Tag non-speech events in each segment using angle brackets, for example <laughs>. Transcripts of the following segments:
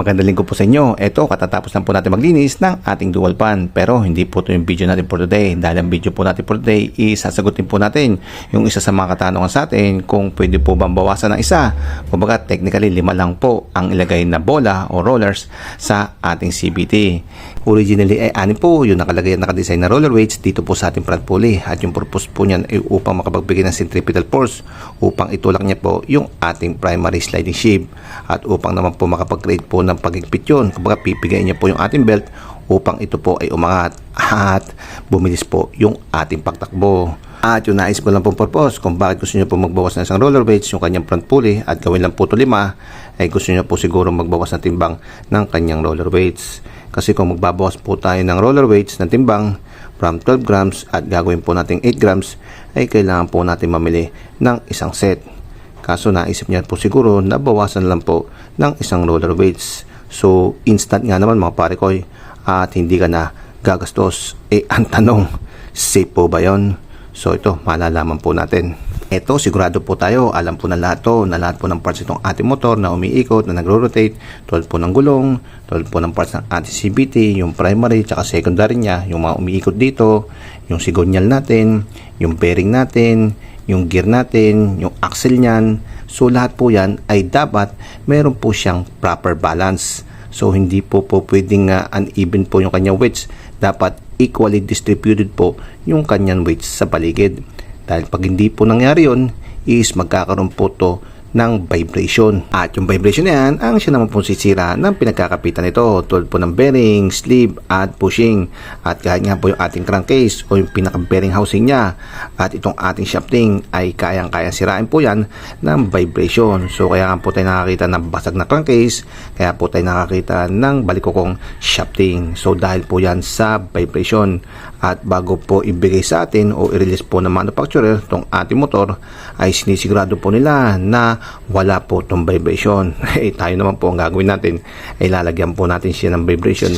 Magandang linggo po sa inyo. Ito, katatapos lang po natin maglinis ng ating dual pan. Pero hindi po ito yung video natin for today. Dahil ang video po natin for today is po natin yung isa sa mga katanungan sa atin kung pwede po bang bawasan ng isa. Kumbaga, technically lima lang po ang ilagay na bola o rollers sa ating CBT. Originally ay anim po yung nakalagay at nakadesign na roller weights dito po sa ating front pulley. At yung purpose po niyan ay upang makapagbigay ng centripetal force upang itulak niya po yung ating primary sliding sheave at upang naman po makapag-create po ng pagigpit yun. Kumbaga pipigayin niya po yung ating belt upang ito po ay umangat at bumilis po yung ating pagtakbo. At yung nais ko lang pong purpose kung bakit gusto niyo po magbawas ng isang roller weights yung kanyang front pulley at gawin lang po ito lima ay gusto niyo po siguro magbawas ng timbang ng kanyang roller weights. Kasi kung magbabawas po tayo ng roller weights ng timbang from 12 grams at gagawin po natin 8 grams ay kailangan po natin mamili ng isang set. Kaso naisip niya po siguro na bawasan lang po ng isang roller weights. So instant nga naman mga pare koy at hindi ka na gagastos. Eh <laughs> ang tanong, safe po ba yon? So ito malalaman po natin. Ito sigurado po tayo, alam po na lahat to, na lahat po ng parts itong ating motor na umiikot, na nagro-rotate, tulad po ng gulong, tulad po ng parts ng ating CVT, yung primary tsaka secondary niya, yung mga umiikot dito, yung sigonyal natin, yung bearing natin, yung gear natin, yung axle niyan. So lahat po yan ay dapat meron po siyang proper balance. So hindi po po pwedeng uh, uneven po yung kanyang weights. Dapat equally distributed po yung kanyang weights sa paligid. Dahil pag hindi po nangyari yun, is magkakaroon po to ng vibration. At yung vibration na yan, ang siya naman pong sisira ng pinagkakapitan nito tulad po ng bearing, sleeve, at pushing. At kahit nga po yung ating crankcase o yung pinaka-bearing housing niya at itong ating shafting ay kayang-kayang sirain po yan ng vibration. So kaya nga po tayo nakakita ng basag na crankcase, kaya po tayo nakakita ng balikokong shafting. So dahil po yan sa vibration at bago po ibigay sa atin o i-release po ng manufacturer itong ating motor ay sinisigurado po nila na wala po itong vibration. <laughs> eh tayo naman po ang gagawin natin ay lalagyan po natin siya ng vibration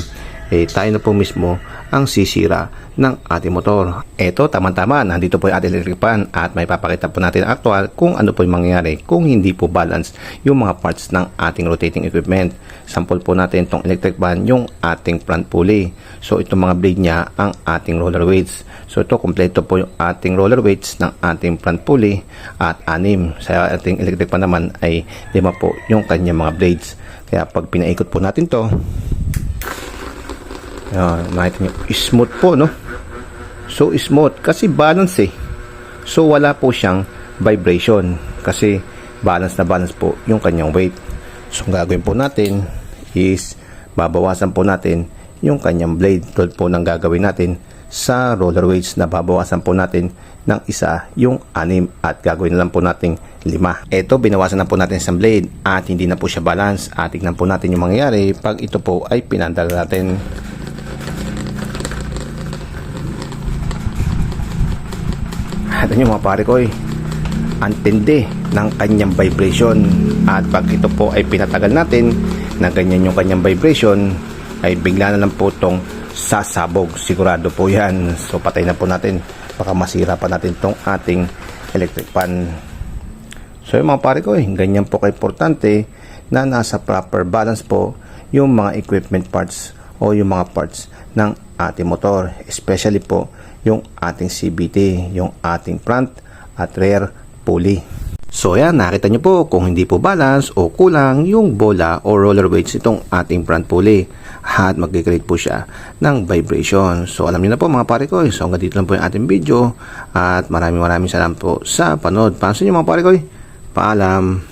eh tayo na po mismo ang sisira ng ating motor. Ito, tama-tama, nandito po yung ating electric pan at may papakita po natin actual kung ano po yung mangyayari kung hindi po balance yung mga parts ng ating rotating equipment. Sample po natin itong electric pan, yung ating front pulley. So, itong mga blade niya, ang ating roller weights. So, ito, kompleto po yung ating roller weights ng ating front pulley at anim. Sa ating electric pan naman ay lima po yung kanyang mga blades. Kaya pag pinaikot po natin to, Ayan, makita nyo, smooth po, no? So, smooth. Kasi balance eh. So, wala po siyang vibration. Kasi, balance na balance po yung kanyang weight. So, gagawin po natin is, babawasan po natin yung kanyang blade. Tulad po ng gagawin natin sa roller weights na babawasan po natin ng isa yung anim at gagawin na lang po natin lima. Ito, binawasan na po natin sa blade at hindi na po siya balance. At tignan po natin yung mangyayari pag ito po ay pinandal natin. Ano nyo mga pare ko eh, ang tindi ng kanyang vibration. At pag ito po ay pinatagal natin na ganyan yung kanyang vibration ay bigla na lang po itong sasabog. Sigurado po yan. So patay na po natin. Baka masira pa natin itong ating electric pan so yung mga pare ko eh, ganyan po ka-importante na nasa proper balance po yung mga equipment parts o yung mga parts ng ating motor. Especially po yung ating CBT, yung ating front at rear pulley. So yan, nakita nyo po kung hindi po balance o kulang yung bola o roller weights itong ating front pulley at mag-create po siya ng vibration. So alam niyo na po mga pare ko, so hanggang dito lang po yung ating video at maraming maraming salamat po sa panood. Pansin nyo mga pare ko, paalam.